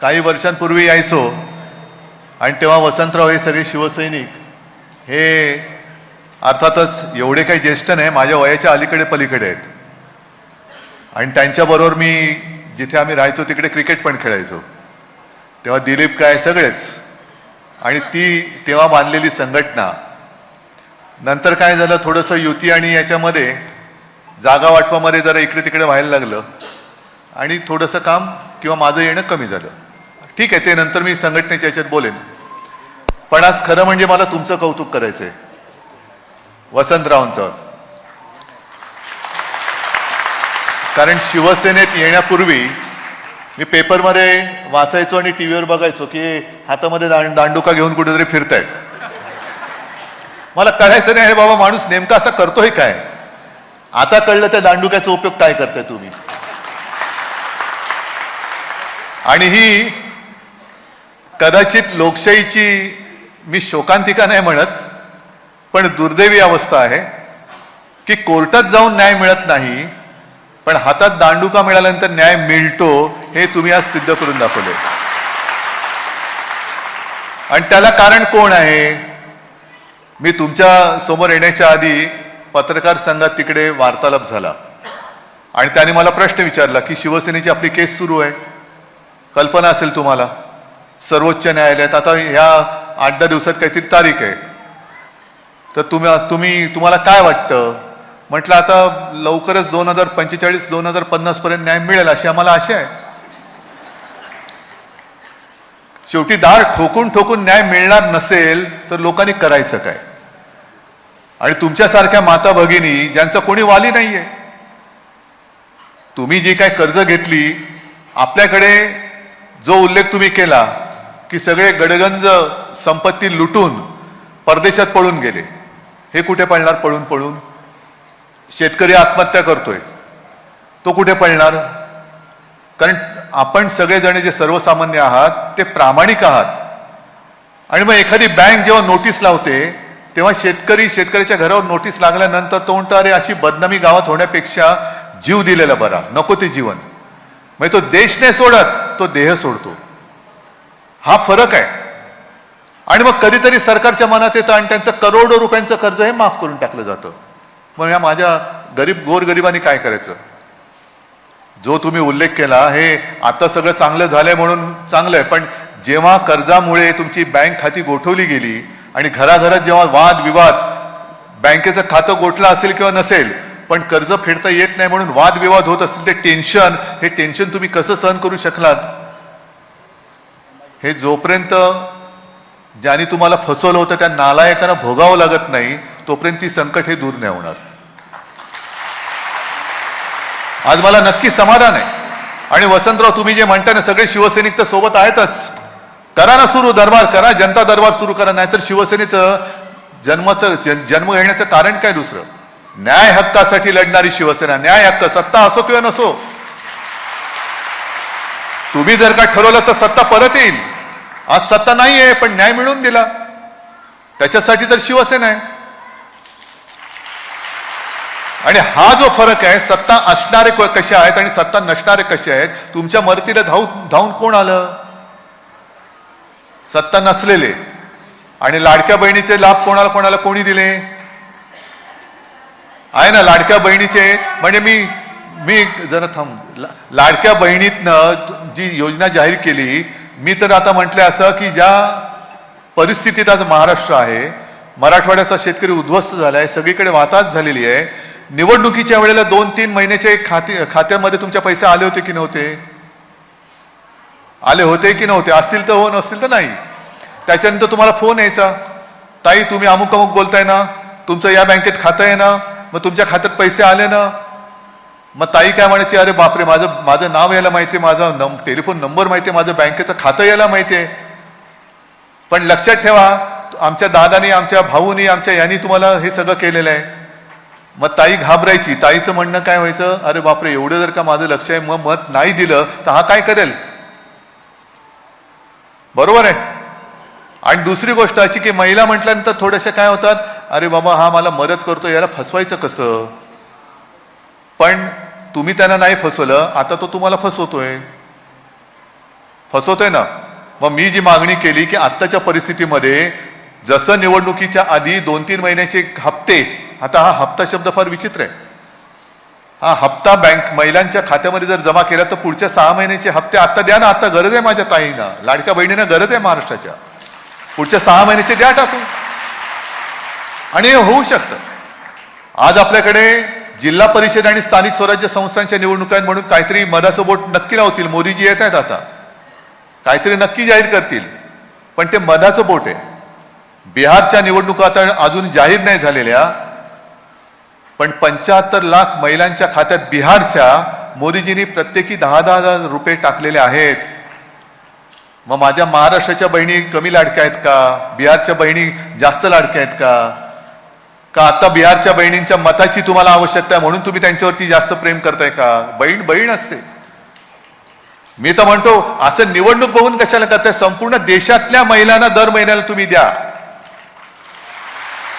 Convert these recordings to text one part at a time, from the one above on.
काही वर्षांपूर्वी यायचो. आणि तेव्हा वसंतराव हे सगळे शिवसैनिक हे अर्थातच एवढे काही ज्येष्ठ नाही माझ्या वयाच्या अलीकडे पलीकडे आहेत. आणि त्यांच्याबरोबर मी जिथे आम्ही राहायचो तिकडे क्रिकेट पण खेळायचो. तेव्हा दिलीप काय सगळेच. आणि ती तेव्हा बांधलेली संघटना. नंतर काय झालं थोडंसं युती आणि याच्यामध्ये जागा वाटपामध्ये जरा इकडे तिकडे व्हायला लागलं. आणि थोडंसं काम किंवा माझं येणं कमी झालं. ठीक आहे ते नंतर मी संघटनेच्या याच्यात बोलेन. पण आज खरं म्हणजे मला तुमचं कौतुक करायचंय. वसंतरावांचं. कारण शिवसेनेत येण्यापूर्वी मी पेपरमध्ये वाचायचो आणि टीव्हीवर बघायचो की हातामध्ये दांड दांडुका घेऊन कुठेतरी फिरतायत. मला कळायचं नाही अरे बाबा माणूस नेमका असा करतोय काय? आता कळलं त्या दांडुक्याचा उपयोग काय करताय तुम्ही. आणि ही कदाचित लोकशाहीची मी शोकांतिका नाही म्हणत पण दुर्दैवी अवस्था आहे की कोर्टात जाऊन न्याय मिळत नाही पण हातात दांडुका मिळाल्यानंतर न्याय मिळतो हे तुम्ही आज सिद्ध करून दाखवले. आणि त्याला कारण कोण आहे? मी तुमच्यासमोर येण्याच्या आधी पत्रकार संघात तिकडे वार्तालाप झाला. आणि त्याने मला प्रश्न विचारला की शिवसेनेची आपली केस सुरू आहे. कल्पना असेल तुम्हाला? सर्वोच्च न्यायालयात. आता ह्या आठ दहा दिवसात काहीतरी तारीख आहे. तर तुम्ही तुम्ही तुम्हाला काय वाटतं? म्हटलं आता लवकरच दोन हजार पंचेचाळीस दोन हजार पन्नास पर्यंत न्याय मिळेल अशी आम्हाला आशा आहे. शेवटी दार ठोकून ठोकून न्याय मिळणार नसेल तर लोकांनी करायचं काय? आणि तुमच्यासारख्या माता भगिनी ज्यांचा कोणी वाली नाहीये तुम्ही जी काय कर्ज घेतली आपल्याकडे जो उल्लेख तुम्ही केला की सगळे गडगंज संपत्ती लुटून परदेशात पळून गेले. हे कुठे पळणार? पळून पळून. शेतकरी आत्महत्या करतोय. तो कुठे पळणार? कारण आपण सगळेजण जे सर्वसामान्य आहात ते प्रामाणिक आहात. आणि मग एखादी बँक जेव्हा नोटीस लावते तेव्हा शेतकरी शेतकऱ्याच्या घरावर नोटीस लागल्यानंतर तो म्हणतो अरे अशी बदनामी गावात होण्यापेक्षा जीव दिलेला बरा. नको ते जीवन. म्हणजे तो देश नाही सोडत तो देह सोडतो. हा फरक आहे. आणि मग कधीतरी सरकारच्या मनात येतं आणि त्यांचं करोडो रुपयांचं कर्ज हे माफ करून टाकलं जातं. मग या माझ्या गरीब गोरगरिबांनी काय करायचं? जो तुम्ही उल्लेख केला हे आता सगळं चांगलं झालंय म्हणून चांगलं आहे पण जेव्हा कर्जामुळे तुमची बँक खाती गोठवली गेली आणि घराघरात जेव्हा वाद विवाद बँकेचं खातं गोठलं असेल किंवा नसेल पण कर्ज फेडता येत नाही म्हणून वादविवाद होत असेल ते टेन्शन हे टेन्शन तुम्ही कसं सहन करू शकलात? हे जोपर्यंत ज्यांनी तुम्हाला फसवलं होतं त्या नालायकांना भोगावं लागत नाही तोपर्यंत ती संकट हे दूर नाही होणार. आज मला नक्की समाधान आहे. आणि वसंतराव तुम्ही जे म्हणता ना सगळे शिवसैनिक तर सोबत आहेतच. करा ना सुरू दरबार करा जनता दरबार सुरू करा नाहीतर शिवसेनेचं जन्माचं जन- जन्म घेण्याचं कारण काय दुसरं? न्याय हक्कासाठी लढणारी शिवसेना न्याय हक्क सत्ता असो किंवा नसो. तुम्ही जर का ठरवलं तर सत्ता परत येईल. आज सत्ता नाही आहे पण न्याय मिळून दिला. त्याच्यासाठी तर शिवसेना आहे. आणि हा जो फरक आहे सत्ता असणारे क- कसे आहेत आणि सत्ता नसणारे कसे आहेत तुमच्या मदतीला धाव धावून कोण आलं? सत्ता नसलेले. आणि लाडक्या बहिणीचे लाभ कोणाला कोणाला कोणी दिले? आहे ना लाडक्या बहिणीचे म्हणजे मी मी जरा थांब. लाडक्या बहिणीतनं जी योजना जाहीर केली मी तर आता म्हटलं असं की ज्या परिस्थितीत आज महाराष्ट्र आहे मराठवाड्याचा शेतकरी उद्ध्वस्त झालाय सगळीकडे वाताच झालेली आहे. निवडणुकीच्या वेळेला दोन तीन महिन्याचे खाते खात्यामध्ये तुमच्या पैसे आले होते की नव्हते? आले होते की नव्हते? असतील तर हो नसतील तर नाही. त्याच्यानंतर तुम्हाला फोन यायचा. ताई तुम्ही अमुक अमुक बोलताय ना. तुमचं या बँकेत खातं आहे ना. मग तुमच्या खात्यात पैसे आले ना. मग ताई काय म्हणायची अरे बापरे माझं माझं नाव यायला माहिती आहे माझा नम टेलिफोन नंबर माहिती आहे माझं बँकेचं खातं यायला माहिती आहे. पण लक्षात ठेवा आमच्या दादानी आमच्या भाऊनी आमच्या यांनी तुम्हाला हे सगळं केलेलं आहे. मग ताई घाबरायची. ताईचं म्हणणं काय व्हायचं? अरे बापरे एवढं जर का माझं लक्ष आहे मग मत नाही दिलं तर हा काय करेल? बरोबर आहे. आणि दुसरी गोष्ट अशी की महिला म्हटल्यानंतर थोड्याशा काय होतात? अरे बाबा हा मला मदत करतो याला फसवायचं कसं? पण तुम्ही त्यांना नाही फसवलं आता तो तुम्हाला फसवतोय. फसवतोय ना? मग मी जी मागणी केली की आत्ताच्या परिस्थितीमध्ये जसं निवडणुकीच्या आधी दोन तीन महिन्याचे हप्ते आता हा हप्ता शब्द फार विचित्र आहे. हा हप्ता बँक महिलांच्या खात्यामध्ये जर जमा केला तर पुढच्या सहा महिन्याचे हप्ते आता द्या ना आता गरज आहे माझ्या ताईंना. लाडक्या बहिणींना गरज आहे महाराष्ट्राच्या. पुढच्या सहा महिन्याचे द्या टाकून. आणि हे होऊ शकतं. आज आपल्याकडे जिल्हा परिषद आणि स्थानिक स्वराज्य संस्थांच्या निवडणुका म्हणून काहीतरी मधाचं बोट नक्की लावतील. मोदीजी येत आहेत आता. काहीतरी नक्की जाहीर करतील. पण ते मधाचं बोट आहे. बिहारच्या निवडणुका आता अजून जाहीर नाही झालेल्या. पण पंच्याहत्तर लाख महिलांच्या खात्यात बिहारच्या मोदीजींनी प्रत्येकी दहा दहा हजार रुपये टाकलेले आहेत. मग माझ्या महाराष्ट्राच्या बहिणी कमी लाडक्या आहेत का? बिहारच्या बहिणी जास्त लाडक्या आहेत का? का आता बिहारच्या बहिणींच्या मताची तुम्हाला आवश्यकता आहे म्हणून तुम्ही त्यांच्यावरती जास्त प्रेम करताय का? बहीण बहीण असते. मी तर म्हणतो असं निवडणूक बघून कशाला करताय? संपूर्ण देशातल्या महिलांना दर महिन्याला तुम्ही द्या.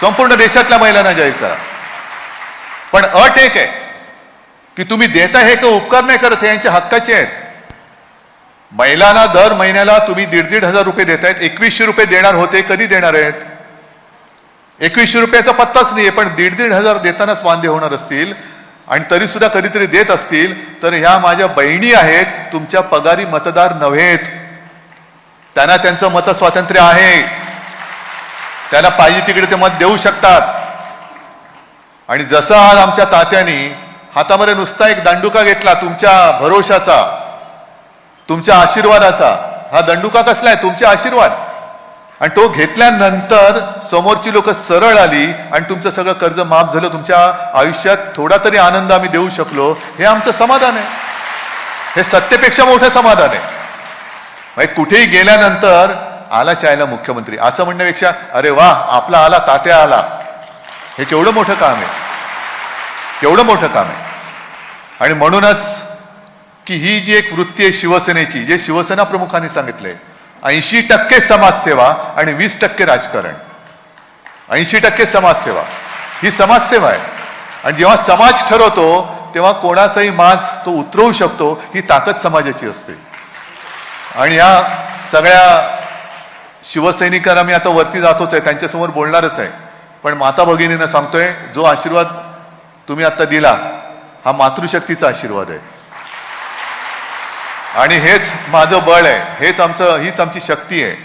संपूर्ण देशातल्या महिलांना जाहीर करा पण अट एक आहे की तुम्ही देता हे का उपकार नाही करत हे यांच्या हक्काचे आहेत. महिलांना दर महिन्याला तुम्ही दीड दीड हजार रुपये देतायत एकवीसशे रुपये देणार होते कधी देणार आहेत? एकवीसशे रुपयाचा पत्ताच नाहीये पण दीड दीड हजार देतानाच वांदे होणार असतील आणि तरी सुद्धा कधीतरी देत असतील तर ह्या माझ्या बहिणी आहेत तुमच्या पगारी मतदार नव्हेत. त्यांना त्यांचं मत स्वातंत्र्य आहे. त्याला पाहिजे तिकडे ते मत देऊ शकतात. आणि जसं आज आमच्या तात्यानी हातामध्ये नुसता एक दंडुका घेतला तुमच्या भरोशाचा तुमच्या आशीर्वादाचा हा दंडुका कसला आहे? तुमचे आशीर्वाद. आणि तो घेतल्यानंतर समोरची लोक सरळ आली आणि तुमचं सगळं कर्ज माफ झालं तुमच्या आयुष्यात थोडा तरी आनंद आम्ही देऊ शकलो हे आमचं समाधान आहे. हे सत्तेपेक्षा मोठं समाधान आहे. कुठेही गेल्यानंतर आला चायला मुख्यमंत्री. असं म्हणण्यापेक्षा अरे वा आपला आला तात्या आला. हे केवढं मोठं काम आहे. केवढं मोठं काम आहे. आणि म्हणूनच की ही जी एक वृत्ती आहे शिवसेनेची जे शिवसेना प्रमुखांनी सांगितलंय ऐंशी टक्के समाजसेवा आणि वीस टक्के राजकारण. ऐंशी टक्के समाजसेवा. ही समाजसेवा आहे. आणि जेव्हा समाज ठरवतो तेव्हा कोणाचाही माज तो उतरवू शकतो ही ताकद समाजाची असते. आणि या सगळ्या शिवसैनिकांना मी आता वरती जातोच आहे त्यांच्यासमोर बोलणारच आहे. पण माता भगिनींना सांगतोय जो आशीर्वाद तुम्ही आता दिला हा मातृशक्तीचा आशीर्वाद आहे. आणि हेच माझं बळ आहे. हेच आमचं हीच आमची शक्ती आहे.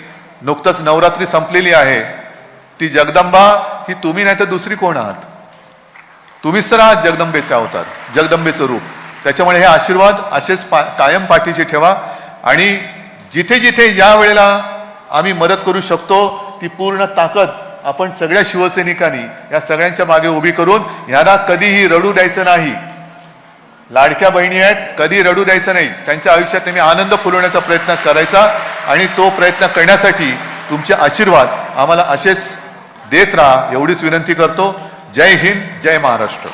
नुकतंच नवरात्री संपलेली आहे. ती जगदंबा ही तुम्ही नाही तर दुसरी कोण आहात? तुम्हीच तर आहात जगदंबेच्या अवतार जगदंबेचं रूप. त्याच्यामुळे हे आशीर्वाद असेच पा कायम पाठीशी ठेवा. आणि जिथे जिथे या वेळेला आम्ही मदत करू शकतो ती पूर्ण ताकद आपण सगळ्या शिवसैनिकांनी या सगळ्यांच्या मागे उभी करून ह्यांना कधीही रडू द्यायचं नाही. लाडक्या बहिणी आहेत कधी रडू द्यायचं नाही. त्यांच्या आयुष्यात नेहमी आनंद फुलवण्याचा प्रयत्न करायचा आणि तो प्रयत्न करण्यासाठी तुमचे आशीर्वाद आम्हाला असेच देत राहा एवढीच विनंती करतो. जय हिंद जय महाराष्ट्र.